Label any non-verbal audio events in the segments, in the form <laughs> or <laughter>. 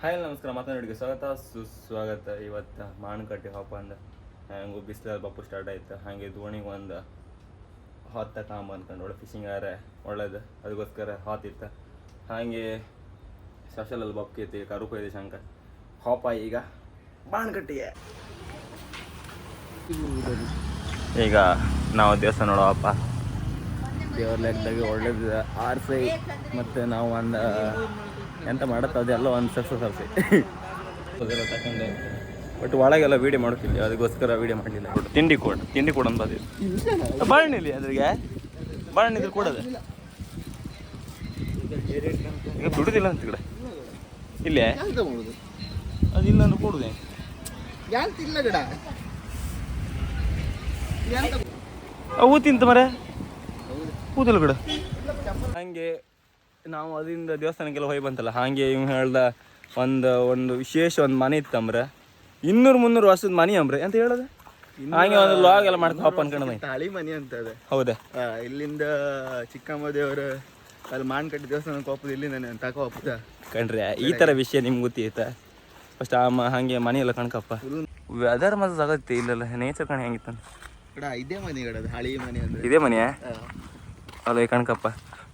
Hi ನಮಸ್ಕಾರ, ಮಾತನಾಡಿಗೆ ಸ್ವಾಗತ. ಸುಸ್ವಾಗತ. ಇವತ್ತು ಮಾಣಕಟ್ಟಿ ಹಬ್ಬ ಅಂದ. ಹ್ಯಾಂಗೂ ಬಿಸಿಲಲ್ಲಿ ಬಪ್ಪು ಸ್ಟಾರ್ಟ್ ಆಯ್ತು. ಹಾಗೆ ದೋಣಿಗೆ ಒಂದು ಹೊತ್ತ ಕಾಂಬ ಅಂದ್ಕೊಂಡು ಒಳ್ಳೆ ಫಿಶಿಂಗ್ ಆರೆ ಒಳ್ಳೇದು. ಅದಕ್ಕೋಸ್ಕರ ಹಾತಿತ್ತು ಹಾಗೆ ಸ್ಪೆಷಲಲ್ಲಿ ಬಪ್ಪು ಕರುಪ ಇದೆ ಶಂಕ. ಹಾಪ ಈಗ ಮಾಣಕಟ್ಟಿಗೆ ಈಗ ನಾವು ದೇವಸ್ಥಾನ ನೋಡೋವಪ್ಪ ದೇವ್ರ ಲೆಕ್ಕದಾಗೆ ಒಳ್ಳೇದು ಆರ್ಸೈ ಮತ್ತು ನಾವು ಒಂದು ಎಂತ ಮಾಡುತ್ತೆ ಅದೆಲ್ಲ ಒಂದು ಸಕ್ಸಸ್ ತಕೊಂಡೆ ಬಟ್ ಒಳಗೆಲ್ಲ ವೀಡಿಯೋ ಮಾಡುತ್ತಿಲ್ಲ ಅದಕ್ಕೋಸ್ಕರ ವೀಡಿಯೋ ಮಾಡಲಿಲ್ಲ. ತಿಂಡಿ ಕೊಡು ತಿಂಡಿ ಕೊಡು ಅಂತ ಬಂದಿದ್ದು ಬಾಳೆಹಣ್ಣಿಲ್ಲಿ ಅದ್ರಿಗೆ. ಬಾಳೆಹಣ್ಣು ಇದ್ರೆ ಕೊಡೋದು. ಈಗ ದುಡುದಿಲ್ಲ ಅಂತ ಕಡೆ. ಇಲ್ಲೇ? ಎಂತ ಇಲ್ಲ ಅದಿಲ್ಲ ಅಂದ್ರೆ ಕೊಡುದೆ. ಅವು ತಿಂತ ಮರೆ ಕೂದಲು ಗಿಡ ಹಂಗೆ ನಾವು ಅದರಿಂದ ದೇವಸ್ಥಾನಕ್ಕೆಲ್ಲ ಹೋಗಿ ಬಂತಲ್ಲ ಹಾಗೆ ಇವ್ ಹೇಳ್ದ ಒಂದು ಒಂದು ವಿಶೇಷ ಒಂದು ಮನೆ ಇತ್ತಂಬ್ರೆ ಇನ್ನೂರು ಮುನ್ನೂರು ವರ್ಷದ ಮನೆ ಅಂಬ್ರೆ. ಅಂತ ಹೇಳೋದು? ಹಾಗೆ ಒಂದು ಲಾಗ್ ಎಲ್ಲ ಮಾಡ್ಕೊ ಹಪ್ಪ ಅನ್ಕೊಂಡು ತಾಳಿ ಮನೆ ಅಂತ ಅದ. ಹೌದಾ? ಇಲ್ಲಿಂದ ಚಿಕ್ಕಮ್ಮ ದೇವರ ಅಲ್ಲಿ ಮಾನ್ಕಟ್ಟಿ ದೇವಸ್ಥಾನ ಇಲ್ಲಿ ನಾನು ತಕೋ ಹೋಗ್ಬೋದ? ಕಣ್ರಿ ಈ ಥರ ವಿಷಯ ನಿಮ್ಗೆ ಗೊತ್ತಿತ್ತ? ಫಸ್ಟ್ ಆ ಮ ಹಾಗೆ ಮನೆ ಎಲ್ಲ ಕಣ್ಕಪ್ಪ. ವೆದರ್ ಮತ್ತೆ ಆಗತ್ತೆ ಇಲ್ಲೆಲ್ಲ ನೇಚರ್ ಕಣ್ ಹೆಂಗಿತ್ತ? ಇದೇ ಮನೆ ಹಳಿ ಮನೆ ಅಂದ್ರೆ. ಇದೇ ಮನೆಯಾ? ಅಲ್ಲ ಕಣ್ಕಪ್ಪ.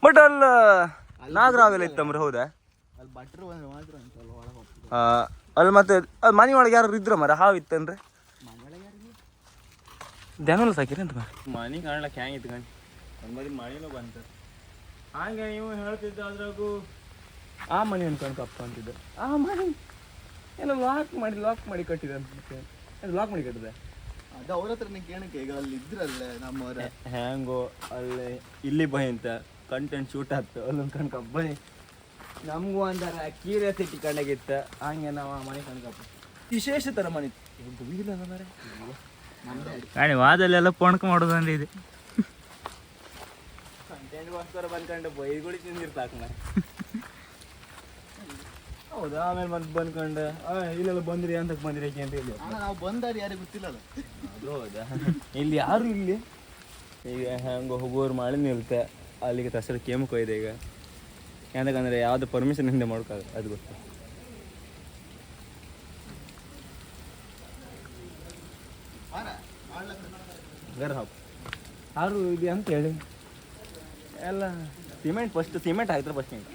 ಬಟ್ ಅಲ್ಲ ನಾಗರಾವೆಲ್ಲ ಇತ್ತಂಬ್ರೆ ಹೌದಾ? ಅಲ್ಲಿ ಭಟ್ರು ಬಂದ್ರೆ ಮಾತ್ರ ಅಂತ ಅಲ್ಲಿ ಒಳಗೆ ಮತ್ತೆ ಅಲ್ಲಿ ಮನೆ ಒಳಗೆ ಯಾರು ಇದ್ರ ಮರ ಹಾವು ಇತ್ತನ್ರಿ ಮನೆ ಯಾರಿಲ್ಲ ಧ್ಯಾನಲ್ಲ ಸಾಕಿರಿ ಅಂತ ಮನೆ ಕಾಣ್ಲಕ್ಕೆ ಹೆಂಗಿತ್ತು ಕಣ್. ಒಂದು ಮದಿ ಮಳೆನೂ ಬಂತು. ಹಾಗೆ ನೀವು ಹೇಳ್ತಿದ್ದ ಅದ್ರಾಗೂ ಆ ಮನೆ ಅನ್ಕೊಂಡ್ಕಪ್ಪ ಅಂತಿದ್ದ. ಆ ಮನಿ ಏನೋ ಲಾಕ್ ಮಾಡಿ ಲಾಕ್ ಮಾಡಿ ಕಟ್ಟಿದೆ ಅಂತ ಲಾಕ್ ಮಾಡಿ ಕಟ್ಟಿದೆ. ಅದು ಅವ್ರ ಹತ್ರ ನೀ ಕೇಳಕ್ಕೆ ಈಗ ಅಲ್ಲಿ ಇದ್ರಲ್ಲೇ ನಮ್ಮವ್ರ. ಹ್ಯಾಂಗೋ ಅಲ್ಲಿ ಇಲ್ಲಿ ಭಯ ಅಂತ. ಕಂಟೆಂಟ್ ಶೂಟ್ ಆಗ್ತದೆ. ಅಲ್ಲೊಂದು ಕಣ್ಕ ಬನ್ನಿ. ನಮಗೂ ಒಂಥರ ಕ್ಯೂರಿಯಾಸಿಟಿ ಕಂಡಾಗಿತ್ತ ಹಂಗೆ ನಾವು ಆ ಮನೆ ಕಣ್ಕಪ್ಪ. ವಿಶೇಷ ಥರ ಮನೆ. ಇಲ್ಲ ಮರೆ ಗಾಡಿ ವಾದಲ್ಲೆಲ್ಲ ಪೊಣಕ ಮಾಡೋದು ಅಂದ್ರೆ ಇದೆ. ಕಂಟೆಂಟ್ಗೋಸ್ಕರ ಬಂದ್ಕೊಂಡು ಬೈಗುಳಿ ತಿಂದಿರ್ತಾಕ ಮರೆ ಹೌದಾ? ಆಮೇಲೆ ಮತ್ತೆ ಬಂದ್ಕೊಂಡು ಆ, ಇಲ್ಲೆಲ್ಲ ಬಂದ್ರಿ ಅಂತ ಬಂದ್ರಿ ಯಾಕೆ ಅಂತ ಹೇಳಿ. ಅಣ್ಣ, ನಾವು ಬಂದಾರ ಯಾರಿಗೆ ಗೊತ್ತಿಲ್ಲ ಅದು. ಹೌದಾ? ಇಲ್ಲಿ ಯಾರು ಇಲ್ಲಿ? ಈಗ ಹೆಂಗೆ ಹೋಗೋರು ಮಾಡಿ ನಿಲ್ತೆ. ಅಲ್ಲಿಗೆ ತಸರ ಕೇಮಕ್ ಹೋಯ್ದೆ ಈಗ. ಯಾಕಂದ್ರೆ ಯಾವ್ದು ಪರ್ಮಿಷನ್ ಹಿಂದೆ ಮಾಡ್ಕೋದು ಅದು ಗೊತ್ತು. ಗರ್ ಹಾಪ್ ಆರು ಇದೆ ಅಂತ ಹೇಳಿ. ಎಲ್ಲ ಸಿಮೆಂಟ್ ಫಸ್ಟ್ ಸಿಮೆಂಟ್ ಹಾಕಿದ್ರೆ ಫಸ್ಟ್ ಹಿಂಗೆ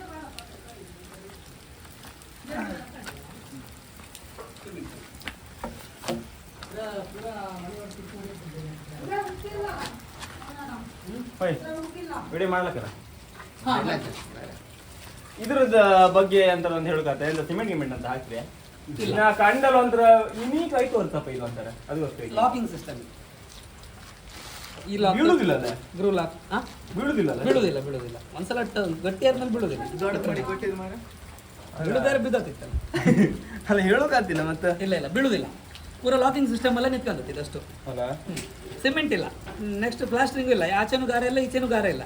ಹೋಯ್ ವಿಡಿಯೋ ಮಾಡ್ಲಕ್ಕರ ಇದ್ರದ ಬಗ್ಗೆ ಅಂತ ಒಂದು ಹೇಳ್ಕತ್ತೆ ಎಲ್ಲ ಸಿಮೆಂಟ್ ಗಿಮೆಂಟ್ ಅಂತ ಹಾಕ್ರಿ. ನಾ ಕಂಡಲ್ ಒಂಥರ ಯುನೀಕ್ ಆಯ್ತು ಅಂತಪ್ಪ ಇದು ಅಂತಾರೆ. ಅದು ಅಷ್ಟೇ ಲಾಕಿಂಗ್ ಸಿಸ್ಟಮ್ ಈ ಲಾಕ್ ಬೀಳುದಿಲ್ಲ ಅದೇ ಗ್ರೂ ಲಾಕ್ ಹಾ ಬೀಳುದಿಲ್ಲ ಅಲ್ಲ? ಬೀಳುದಿಲ್ಲ ಬೀಳುದಿಲ್ಲ. ಒಂದ್ಸಲ ಗಟ್ಟಿ ಆದ್ಮೇಲೆ ಬೀಳುದಿಲ್ಲ. ಬೀಳುದಾರೆ ಬಿದ್ದತ್ತಿತ್ತಲ್ಲ <laughs> ಅಲ್ಲ ಹೇಳೋಕಾತಿಲ್ಲ ಮತ್ತೆ? ಇಲ್ಲ ಇಲ್ಲ ಬೀಳುದಿಲ್ಲ. ಪೂರ ಲಾಕಿಂಗ್ ಸಿಸ್ಟಮ್ ಎಲ್ಲ ನಿಂತ್ಕೊಂಡತಿ ಇದಷ್ಟು. ಅಲ್ಲ? ಸಿಮೆಂಟ್ ಇಲ್ಲ. ನೆಕ್ಸ್ಟ್ ಪ್ಲಾಸ್ಟ್ರಿಂಗ್ ಇಲ್ಲ. ಆಚೆನು ಗಾರ ಇಲ್ಲ ಈಚೆನೂ ಗಾರ ಇಲ್ಲ.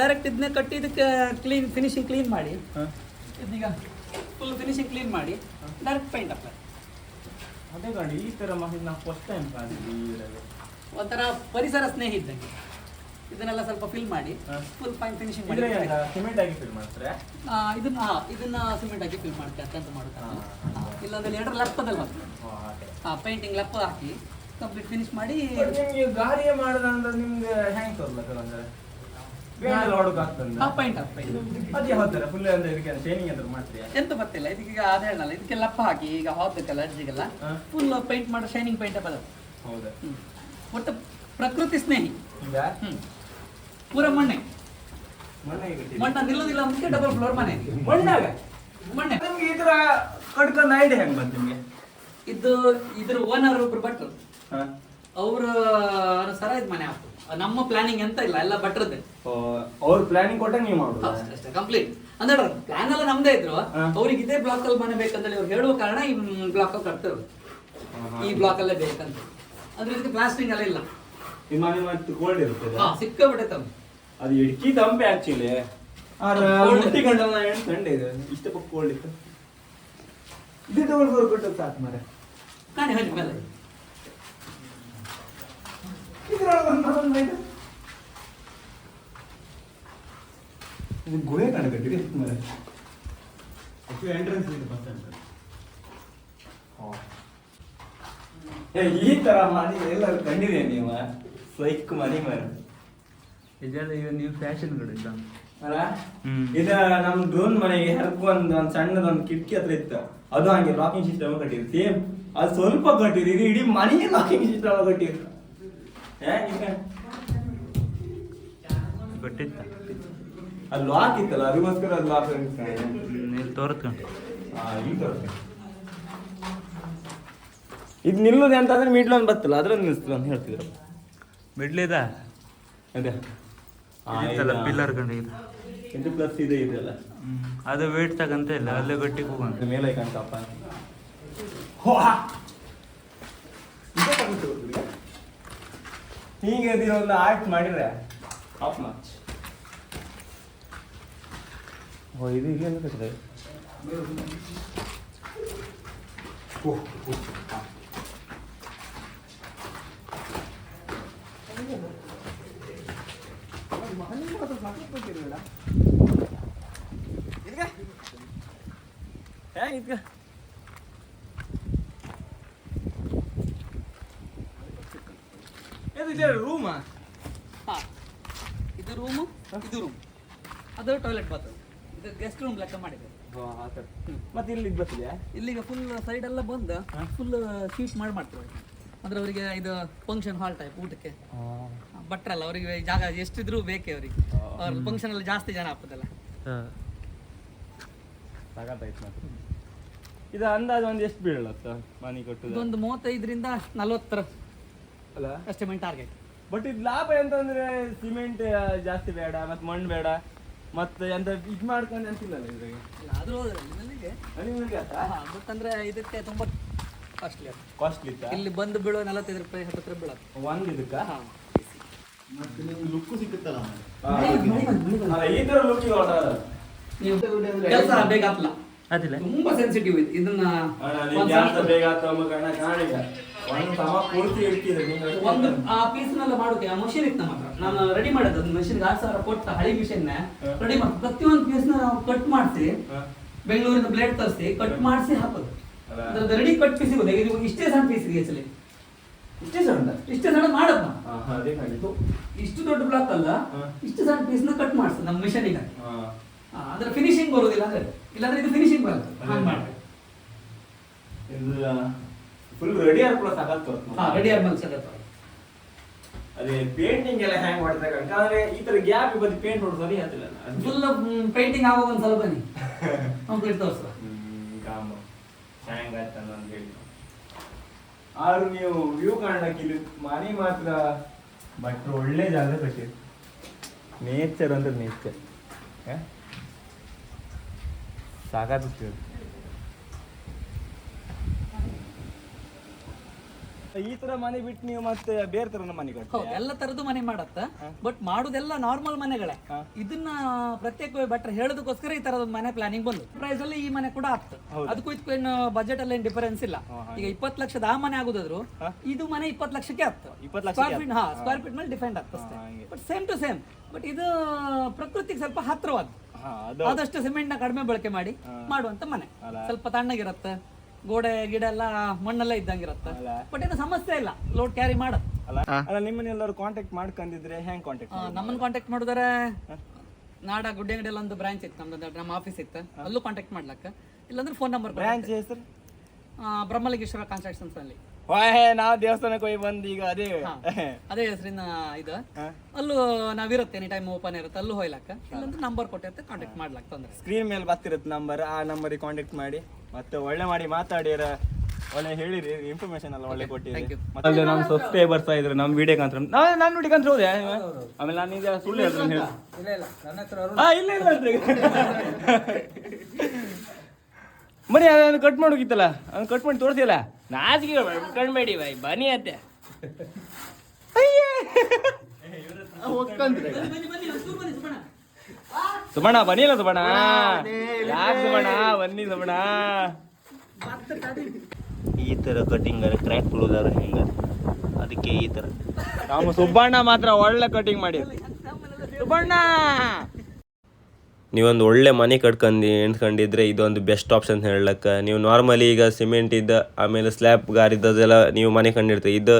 ಡೈರೆಕ್ಟ್ ಇದನ್ನೇ ಕಟ್ಟಿ ಇದಕ್ಕೆ ಕ್ಲೀನ್ ಫಿನಿಶಿಂಗ್ ಕ್ಲೀನ್ ಮಾಡಿ. ಇದೀಗ ಫುಲ್ ಫಿನಿಶಿಂಗ್ ಕ್ಲೀನ್ ಮಾಡಿ ಡೈರೆಕ್ಟ್ ಪೈಂಟ್ ಅಪ್ಲೈ ಅದೇ ಗಾಡಿ ಈ ತರ ಮಾಹಿತಿ ನಾವು ಫಸ್ಟ್ ಟೈಮ್. ಒಂಥರ ಪರಿಸರ ಸ್ನೇಹಿ ಇದ್ದಂಗೆ. ಇದನ್ನೆಲ್ಲ ಸ್ವಲ್ಪ ಫಿಲ್ ಮಾಡಿ ಫುಲ್ ಫೈನ್ ಫಿನಿಶಿಂಗ್ ಮಾಡಿ ಸಿಮೆಂಟ್ ಆಗಿ ಫಿಲ್ ಮಾಡ್ತಾರೆ? ಇದನ್ನ ಇದನ್ನ ಸಿಮೆಂಟ್ ಆಗಿ ಫಿಲ್ ಮಾಡ್ತಾರೆ ಅಂತ ಮಾಡ್ತಾರೆ ಇಲ್ಲಾಂದ್ರೆ ಇಲ್ಲೊಂದು ಎರಡು ಲೆಪ್ಪದಲ್ಲಿ ಆ ಪೇಂಟಿಂಗ್ ಲಪ್ಪ ಹಾಕಿ ಕಂಪ್ಲೀಟ್ ಫಿನಿಶ್ ಮಾಡಿ ನಿಮ್ಗೆ ಗಾರಿಯೇ ಮಾಡೋದಂದ್ರೆ ನಿಮ್ಗೆ ಹೆಂಗ್ ಅಂದ್ರೆ? ಫುಲ್ ಅಂದ್ರೆ ಎಂತ ಗೊತ್ತಿಲ್ಲ ಇದಕ್ಕೆ ಈಗ ಅದ ಹೇಳಲ್ಲ ಇದಕ್ಕೆ ಲಪ್ಪ ಹಾಕಿ ಈಗ ಹಾಕ್ಬೇಕಲ್ಲ ಅರ್ಜಿಗೆಲ್ಲ ಹಾ. ಫುಲ್ ಪೇಂಟ್ ಮಾಡೋ ಶೈನಿಂಗ್ ಪೇಂಟ್ ಬರೋದು ಹೌದಾ. ಒಟ್ಟು ಪ್ರಕೃತಿ ಸ್ನೇಹಿ. ಹ್ಮ್. ಪೂರ ಮಣ್ಣೆ. ಮಣ್ಣ ನಿಲ್ಲೋದಿಲ್ಲ ಮುಂಚೆ ಡಬಲ್ ಫ್ಲೋರ್ ಮನೆ. ಮಣ್ಣಾಗ ಮಣ್ಣೆ. ನಿಮ್ಗೆ ಈ ತರ ಕಟ್ಕೊಂಡ್ ಐಡಿಯಾ ಹೆಂಗ್ ಬಂತು ನಿಮ್ಗೆ? ಇದು ಇದ್ರ ಓನರ್ ಒಬ್ರು ಭಟ್ರು. ಅವ್ರ ಅನುಸಾರ ಇದು ಮನೆ ಹಾಕು ನಮ್ಮ ಪ್ಲಾನಿಂಗ್ ಎಂತ ಇಲ್ಲ ಎಲ್ಲ ಭಟ್ರದ್ದೇ. ಅವ್ರ ಪ್ಲಾನಿಂಗ್ ಕೊಟ್ಟ ನೀವು ಮಾಡುದು? ಅಷ್ಟೇ ಕಂಪ್ಲೀಟ್ ಅಂದ್ರೆ ಪ್ಲಾನ್ ಎಲ್ಲ ನಮ್ದೇ ಇದ್ರು. ಅವ್ರಿಗೆ ಇದೇ ಬ್ಲಾಕ್ ಅಲ್ಲಿ ಮನೆ ಬೇಕಂತ ಅವ್ರು ಹೇಳುವ ಕಾರಣ ಈ ಬ್ಲಾಕ್ ಅಲ್ಲಿ ಕಟ್ತಾರೆ ಈ ಬ್ಲಾಕ್ ಅಲ್ಲೇ ಬೇಕಂತ. ಅಂದ್ರೆ ಇದಕ್ಕೆ ಪ್ಲಾಸ್ಟಿಂಗ್ ಎಲ್ಲ ಇಲ್ಲ. ಈ ಮನೆ ಮತ್ತೆ ಕೋಲ್ಡ್ ಇರ್ತದೆ ಹಾ ಸಿಕ್ಕಾಬಿಟ್ಟೆ ತಮ್ಮ ಅದು ಇಡ್ಕಿ ತಂಪೆ ಆಕ್ಚುಲಿ. ಮುಟ್ಟಿ ಗಂಟಲ್ ಏನು ಇದೆ? ಇಷ್ಟ ಪಕ್ಕ ಕೋಲ್ಡ್ ಇತ್ತು. ಇದು ತಗೊಂಡು ಬರ್ಬಿಟ್ಟು ಸಾಕು ಮರೆ ಕಾಣಿ ಹಜ್ ಮೇಲೆ. ಇದು ಗುಹೆ ಕಾಣಕತ್ತೀರಿ ಮರೆ ಎಂಟ್ರೆನ್ಸ್ ಇದೆ ಬಸ್ ಏ, ಈ ತರ ಮಾಡಿ ಎಲ್ಲರೂ ಕಂಡಿದೆ ನೀವು ಸೈಕ್ ಮನೆ ಮರ ಇದೆಲ್ಲ ಈಗ ನೀವು ಫ್ಯಾಷನ್ ಇಲ್ಲ ಅಲ್ಲ. ಇದ ನಮ್ ಡ್ರೋನ್ ಮನೆಗೆ ಹೆಲ್ಪ್ ಒಂದ್ ಒಂದ್ ಸಣ್ಣದೊಂದ್ ಕಿಟಕಿ ಹತ್ರ ಇತ್ತು. ಅದು ಹಂಗೆ ಲಾಕಿಂಗ್ ಸಿಸ್ಟಮ್ ಕಟ್ಟಿರಿ ಸೇಮ್ ಅದು ಸ್ವಲ್ಪ ಕಟ್ಟಿರಿ ಇದು ಇಡೀ ಮನೆಗೆ ಲಾಕಿಂಗ್ ಸಿಸ್ಟಮ್ ಕಟ್ಟಿರಿ ಗೊತ್ತಿತ್ತ ಅದು ಲಾಕ್ ಇತ್ತಲ್ಲ ಅದಕ್ಕೋಸ್ಕರ ಅದು ಲಾಕ್ ನೀವು ತೋರ್ಸ್ಕೊಂಡು ಇದು. ನಿಲ್ಲುದೆ ಅಂತಂದ್ರೆ ಮಿಡ್ಲ್ ಒಂದು ಬತ್ತಲ್ಲ ಅದ್ರಲ್ಲಿ ನಿಲ್ಲಿಸ್ತದೆ ಅಂತ ಹೇಳ್ತಿದ್ರು. ಮಿಡ್ಲಿದ ಅದೇ. ಪಿಲ್ಲರ್ ಕಂಡು ಇದು. ಇದು ಪ್ಲಸ್ ಇದೆ ಇದೆಲ್ಲ. ಅದು ವೇಟ್ ತಗಂತ ಇಲ್ಲ ಅಲ್ಲೇ ಗಟ್ಟಿಗೆ ಹೋಗೋಣ ಅದ್ರ ಮೇಲೆ ಕಾಣ್ತಪ್ಪ. ಹೀಗೆ ಇದೊಂದು ಒಂದು ಆರ್ಟ್ ಮಾಡಿದ್ರೆ. ಆಫ್ ಮ್ಯಾಚ್ ಓ ಇದು ಇಲ್ಲಿ ಅಂತ ಕಟ್ಟಿದೆ ಹೇಗಿದ್ಕ ರೂಮಾ? ಹಾ. ಇದು ರೂಮು. ಇದು ರೂಮ್. ಅದು ಟಾಯ್ಲೆಟ್ ಬಾತ್ ಇದು ಗೆಸ್ಟ್ ರೂಮ್ ಲೆಕ್ಕ ಮಾಡಿದೆ. ಮತ್ತೆ ಇಲ್ಲಿ ಬರ್ತಿದ್ಯಾ ಇಲ್ಲಿಗೆ ಫುಲ್ ಸೈಡ್ ಎಲ್ಲ ಬಂದು ಫುಲ್ ಶೀಟ್ ಮಾಡಿ ಮಾಡ್ತಾರೆ ಅಂದ್ರೆ ಅವರಿಗೆ ಇದು ಫಂಕ್ಷನ್ ಹಾಲ್ ಟೈಪ್ ಊಟಕ್ಕೆ. ಭಟ್ರಲ್ಲ ಅವರಿಗೆ ಜಾಗ ಎಷ್ಟಿದ್ರು ಬೇಕೇ ಅವರಿಗೆ. ಅವ್ರ ಫಂಕ್ಷನ್ ಅಲ್ಲಿ ಜಾಸ್ತಿ ಜನ ಮತ್ತೆ ಇದು ಅಂದಾಜು ಒಂದು ಎಷ್ಟು ಬೀಳತ್ತ ಮನೆ ಕೊಟ್ಟು ಇದೊಂದು ಮೂವತ್ತೈದರಿಂದ ನಲವತ್ತರ ಅಲ್ಲ? ಎಸ್ಟಿಮೇಟ್ ಟಾರ್ಗೆಟ್ ಬಟ್ ಇದು ಲಾಭ ಎಂತಂದ್ರೆ ಸಿಮೆಂಟ್ ಜಾಸ್ತಿ ಬೇಡ ಮತ್ತೆ ಮಣ್ಣು ಬೇಡ ಮತ್ತೆ ಎಂತ ಇದು ಮಾಡ್ಕೊಂಡು ಅಂತಿಲ್ಲ ಇದ್ರಿಗೆ? ಆದ್ರೂ ನನಗೆ ನಿಮಗೆ ಬಟ್ ಅಂದ್ರೆ ಇದಕ್ಕೆ ತುಂಬಾ ಕಾಸ್ಟ್ಲಿ ಕಾಸ್ಟ್ಲಿ ಇತ್ತ? ಇಲ್ಲಿ ಬಂದು ಬೀಳೋ ನಲವತ್ತೈದು ರೂಪಾಯಿ ಹತ್ತು ರೂಪಾಯಿ ಬೀಳತ್ತೆ. ಒಂದು ಇದಕ್ಕ? ಹಾ. ಮತ್ತೆ ನಿಮ್ಗೆ ಲುಕ್ಕು ಸಿಕ್ಕುತ್ತಲ್ಲ ಅಲ್ಲ, ಈ ತರ ಲುಕ್ ಕೆಲಸ ಬೇಗ ಆಗ್ತಲ್ಲ. ಅದಿಲ್ಲ ತುಂಬಾ ಸೆನ್ಸಿಟಿವ್ ಇದೆ. ಇದನ್ನ ಒಂದ್ ಜಾಸ್ತಿ ಸ್ವಲ್ಪ- ಬೇಗ ಆಗ್ತಾವ ಕಣ ಕಾಣಿಗ ಒಂದು ಸಮ ಪೂರ್ತಿ ಇಡ್ತಿದ್ರೆ ನೀವು ಒಂದು ಆ ಪೀಸ್ನೆಲ್ಲ ಮಾಡೋಕೆ ಆ ಮಷೀನ್ ಇತ್ತು ನಮ್ಮ ಹತ್ರ. ನಾನು ರೆಡಿ ಮಾಡಿದ್ದು. ಅದು ಮಷಿನ್ ಆರು ಸಾವಿರ ಕೊಟ್ಟು ಹಳಿ ನ. ರೆಡಿ ಮಾಡಿ ಪ್ರತಿಯೊಂದು ನ ನಾವು ಕಟ್ ಮಾಡಿಸಿ ಬೆಂಗಳೂರಿನ ಬೆಂಗಳೂರಿಂದ ಬ್ಲೇಡ್ ತರಿಸಿ ಕಟ್ ಮಾಡಿಸಿ ಹಾಕೋದು. ಅಲ್ಲ. ರೆಡಿ ಕಟ್ ಪೀಸ್ ಈಗ ಇದು ಇಷ್ಟೇ ಸಣ್ಣ ಪೀಸ್ ಇದೆ ಆಕ್ಚುಲಿ ಇಷ್ಟೇ ಸಣ್ಣ ಇಷ್ಟೇ ಸಣ್ಣ ಮಾಡಪ್ಪ. ಅದೇ ಇಷ್ಟು ದೊಡ್ಡ ಬ್ಲಾಕ್ ಅಲ್ಲ. ಇಷ್ಟು ಸಣ್ಣ ಪೀಸ್ನ ಕಟ್ ಮಾಡ್ಸ ನಮ್ಮ ಮಿಷನಿಗೆ ಗೆ. ಅದರ ಫಿನಿಶಿಂಗ್ ಬರೋದಿಲ್ಲ ಅಂದ್ರೆ. ಇಲ್ಲಾಂದ್ರೆ ಇದು ಫಿನಿಶಿಂಗ್ ಬರುತ್ತೆ ಹಂಗ್ ಮಾಡ್ಬೇಕು. ಇದು ಫುಲ್ ರೆಡಿ ಆದ್ಕೂಡ ಸಾಕಾಗ್ತು ಹಾ ರೆಡಿ ಆದ್ಮೇಲೆ ಸರ್ ಅದೇ ಪೇಂಟಿಂಗ್ ಎಲ್ಲ ಹ್ಯಾಂಗ್ ಮಾಡ್ತಾರೆ ಅಂದ್ರೆ ಈ ತರ ಗ್ಯಾಪ್ ಬದಿ ಪೇಂಟ್ ಹೊಡ್ಸೋದು ಹೇಳ್ತಿಲ್ಲ ಫುಲ್ ಪೇಂಟಿಂಗ್ ಆಗೋ ಒಂದ್ ಸಲ ಬನ್ನಿ. <laughs> ಕಂಪ್ಲೀಟ್ ತೋರಿಸ್ತಾರೆ ಆಯ್ತು ಅಂತ ಹೇಳಿ ಆದ್ರೂ ನೀವು ವ್ಯೂ ಕಾಣಕ್ಕೆ ಇಲ್ಲಿ ಮನೆ ಮಾತ್ರ ಬಟ್ ಒಳ್ಳೆ ಜಾಗ ಕಟ್ಟಿರಿ ನೇಚರ್ ಅಂದ್ರೆ ನೇಚರ್ ಸಾಕಾಗ್ತಿತ್ತು ಈ ತರ ಮನೆ ಬಿಟ್ಟು ನೀವು ಮತ್ತೆ ಬೇರೆ ತರ ಮನೆ ಹೌದು ಎಲ್ಲ ತರದ್ದು ಮನೆ ಮಾಡತ್ತ. ಬಟ್ ಮಾಡುದೆಲ್ಲ ನಾರ್ಮಲ್ ಮನೆಗಳೇ. ಇದನ್ನ ಪ್ರತ್ಯೇಕವಾಗಿ ಭಟ್ರು ಹೇಳೋದಕ್ಕೋಸ್ಕರ ಈ ತರದ ಮನೆ ಪ್ಲಾನಿಂಗ್ ಬಂದು. ಪ್ರೈಸ್ ಅಲ್ಲಿ ಈ ಮನೆ ಕೂಡ ಆಗ್ತದೆ ಅದಕ್ಕೂ ಇದಕ್ಕೂ ಏನು ಬಜೆಟ್ ಅಲ್ಲಿ ಏನು ಡಿಫರೆನ್ಸ್ ಇಲ್ಲ. ಈಗ ಇಪ್ಪತ್ತು ಲಕ್ಷದ ಆ ಮನೆ ಆಗುದಾದ್ರು ಇದು ಮನೆ ಇಪ್ಪತ್ತು ಲಕ್ಷಕ್ಕೆ ಆಗ್ತದೆ 20 ಲಕ್ಷಕ್ಕೆ ಸ್ಕ್ವೇರ್ ಫೀಟ್ ಹಾ ಸ್ಕ್ವೇರ್ ಫೀಟ್ ಮೇಲೆ ಡಿಫೆಂಡ್ ಆಗ್ತದೆ but same to same but ಇದು ಪ್ರಕೃತಿಗೆ ಸ್ವಲ್ಪ ಹತ್ರವಾದ ಹಾ ಅದು. ಆದಷ್ಟು ಸಿಮೆಂಟ್ನ ಕಡಿಮೆ ಬಳಕೆ ಮಾಡಿ. ಮಾಡುವಂತ ಮನೆ. ಸ್ವಲ್ಪ ತಣ್ಣಗಿರತ್ತೆ. ಗೋಡೆ ಗಿಡ ಎಲ್ಲ ಮಣ್ಣೆಲ್ಲ ಇದ್ದಂಗಿರುತ್ತೆ. ಬಟ್ ಏನು ಸಮಸ್ಯೆ ಇಲ್ಲ. ಲೋಡ್ ಕ್ಯಾರಿ ಮಾಡ. ಅಲ್ಲ ನಿಮ್ಮನ್ನ ಎಲ್ಲರೂ ಕಾಂಟ್ಯಾಕ್ಟ್ ಮಾಡ್ಕೊಂಡಿದ್ರೆ ಹೆಂಗ್ ಕಾಂಟ್ಯಾಕ್ಟ್ ನಮ್ಮನ್ನ ಕಾಂಟ್ಯಾಕ್ಟ್ ಮಾಡಿದ್ರೆ ನಾಡ ಗುಡ್ಡೆಂಗಡಿಯಲ್ಲಿ ಒಂದು ಬ್ರಾಂಚ್ ಇತ್ತು ನಮ್ದು ನಮ್ಮ ಆಫೀಸ್ ಇತ್ತು. ಅಲ್ಲೂ ಕಾಂಟ್ಯಾಕ್ಟ್ ಮಾಡ್ಲಕ್ಕ. ಇಲ್ಲಾಂದ್ರೆ ಫೋನ್ ನಂಬರ್ ಬ್ರಾಂಚ್ ಹೆಸರು? ಬ್ರಹ್ಮಲಿಂಗೇಶ್ವರ ಕನ್ಸ್ಟ್ರಕ್ಷನ್ಸ್ ಅಲ್ಲಿ. ನಾವು ದೇವಸ್ಥಾನಕ್ಕೆ ಹೋಗಿ ಬಂದು ಈಗ ಅದೇ. ಅದೇ ಹೆಸರಿನ ಇದು. ಅಲ್ಲೂ ನಾವಿರುತ್ತೆ ಎನಿ ಟೈಮ್ ಓಪನ್ ಇರುತ್ತೆ. ಅಲ್ಲೂ ಹೋಯ್ಲಕ್ಕ ಇಲ್ಲಂದ್ರೆ ನಂಬರ್ ಕೊಟ್ಟಿರುತ್ತೆ ಕಾಂಟ್ಯಾಕ್ಟ್ ಮಾಡ್ಲಾಕ ತೊಂದ್ರೆ ಸ್ಕ್ರೀನ್ ಮೇಲೆ ಬರ್ತಿರುತ್ತೆ ನಂಬರ್ ಆ ನಂಬರಿಗೆ ಕಾಂಟ್ಯಾಕ್ಟ್ ಮಾಡಿ. ಮತ್ತೆ ಒಳ್ಳೆ ಮಾಡಿ ಮಾತಾಡಿರ ಒಳ್ಳೆ ಹೇಳಿರಿ ಇನ್ಫಾರ್ಮೇಶನ್ ಎಲ್ಲ ಒಳ್ಳೆ ಕೊಟ್ಟಿರಿ. ಮತ್ತೆ ನಮ್ಮ ಸಬ್ಸ್ಕ್ರೈಬರ್ಸ್ ಇದ್ರು ನಮ್ಮ ವಿಡಿಯೋ ಕಂತ್ರ ನಾನು ವಿಡಿಯೋ ಅಂತ ಹೋದೆ ಆಮೇಲೆ ನಾನು ಈಗ ಸುಳ್ಳು ಹೇಳ್ತೀನಿ ಹೇಳಿ. ಹಾ ಇಲ್ಲ ಇಲ್ಲ ಅಂತ ಬನ್ನಿ ಅದನ್ನು ಕಟ್ ಮಾಡೋಗಿತ್ತಲ್ಲ ಅದನ್ನು ಕಟ್ ಮಾಡಿ ತೋರಿಸಿಲ್ಲ ನಾಚಿಕೆ ಕಣ್ಬೇಡಿ ಬಾಯ್ ಬನ್ನಿ ಅತ್ತೆ ಸುಮಣ ಬನ್ನಿಲ್ಲ ಸುಬಣ್ಣ ಯಾಕೆ ಸುಮಣ ಬನ್ನಿ ಸುಮಣ ಈ ತರ ಕಟಿಂಗ್ ಕ್ರ್ಯಾಕ್ ತುಳಿದಾರ ಹೆಂಗ? ಅದಕ್ಕೆ ಈ ತರ. ನಮ್ಮ ಸುಬ್ಬಣ್ಣ ಮಾತ್ರ ಒಳ್ಳೆ ಕಟಿಂಗ್ ಮಾಡಿ. ಸುಬ್ಬಣ್ಣ ನೀವೊಂದು ಒಳ್ಳೆ ಮನೆ ಕಟ್ಕೊಂಡು ಎಣ್ಕೊಂಡಿದ್ರೆ ಇದೊಂದು ಬೆಸ್ಟ್ ಆಪ್ಷನ್ ಹೇಳಕ್ಕ ನೀವು ನಾರ್ಮಲಿ ಈಗ ಸಿಮೆಂಟ್ ಇದ್ದ ಆಮೇಲೆ ಸ್ಲ್ಯಾಬ್ ಗಾರ್ ಇದ್ದದೆಲ್ಲ ನೀವು ಮನೆ ಕಂಡಿರ್ತೀವಿ ಇದು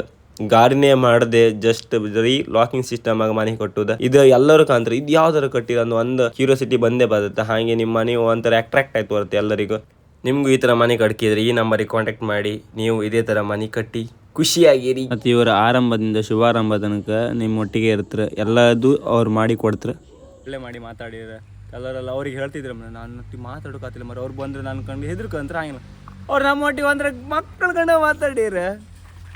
ಗಾರಿನೇ ಮಾಡದೆ ಜಸ್ಟ್ ಬರೀ ಲಾಕಿಂಗ್ ಸಿಸ್ಟಮ್ ಆಗಿ ಮನೆ ಕಟ್ಟುದ. ಇದು ಎಲ್ಲರೂ ಕಾಣ್ತಾರೆ. ಇದು ಯಾವ್ದಾರ ಕಟ್ಟಿರ ಅನ್ನೋ ಒಂದು ಕ್ಯೂರಿಯಾಸಿಟಿ ಬಂದೇ ಬರುತ್ತೆ. ಹಾಗೆ ನಿಮ್ಮ ಮನೆ ಒಂಥರ ಅಟ್ರಾಕ್ಟ್ ಆಯ್ತು ಬರುತ್ತೆ ಎಲ್ಲರಿಗೂ. ನಿಮಗೂ ಈ ಥರ ಮನೆ ಕಟ್ಕಿದ್ರೆ ಈ ನಂಬರಿಗೆ ಕಾಂಟ್ಯಾಕ್ಟ್ ಮಾಡಿ. ನೀವು ಇದೇ ಥರ ಮನೆ ಕಟ್ಟಿ ಖುಷಿಯಾಗಿರಿ. ಮತ್ತು ಇವರ ಆರಂಭದಿಂದ ಶುಭಾರಂಭ ತನಕ ನಿಮ್ಮ ಒಟ್ಟಿಗೆ ಇರ್ತಾರೆ. ಎಲ್ಲದೂ ಅವ್ರು ಮಾಡಿ ಕೊಡ್ತಾರೆ. ಒಳ್ಳೆ ಮಾಡಿ ಮಾತಾಡಿದ್ರೆ. ಎಲ್ಲರೆಲ್ಲ ಅವ್ರಿಗೆ ಹೇಳ್ತಿದ್ರು ನಾನು ಮಾತಾಡೋಕಾತಿಲ್ಲ ಮರ. ಅವ್ರು ಬಂದ್ರೆ ನಾನು ಕಂಡು ಹೆದರ್ಕಂತ್ರ ಆಗಿಲ್ಲ ಅವ್ರು ನಮ್ಮ ಒಟ್ಟಿಗೆ ಅಂದ್ರೆ ಮಕ್ಕಳು ಕಂಡ ಮಾತಾಡಿರ?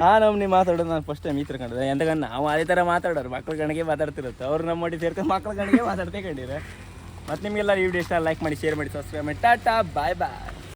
ಆ ನಮ್ಮನಿ ಮಾತಾಡೋದು ನಾನು ಫಸ್ಟ್ ಟೈಮ್ ಈ ಥರ ಕಂಡಿದ್ದೆ ಎಂತಕ ನಾವು ಅದೇ ಥರ ಮಾತಾಡೋರು. ಮಕ್ಳ ಕಣಗೆ ಮಾತಾಡ್ತಿರುತ್ತೆ. ಅವ್ರು ನಮ್ಮ ಒಟ್ಟಿಗೆ ಸೇರ್ಕೊಂಡು ಮಕ್ಳ ಕಣಗೆ ಮಾತಾಡ್ತೇ ಕಂಡಿರ ಮತ್ತು ನಿಮಗೆಲ್ಲ ಈ ವಿಡಿಯೋ ಇಷ್ಟ ಲೈಕ್ ಮಾಡಿ ಶೇರ್ ಮಾಡಿ ಸಬ್ಸ್ಕ್ರೈಬ್ ಮಾಡಿ. ಟಾಟಾ ಬಾಯ್ ಬಾಯ್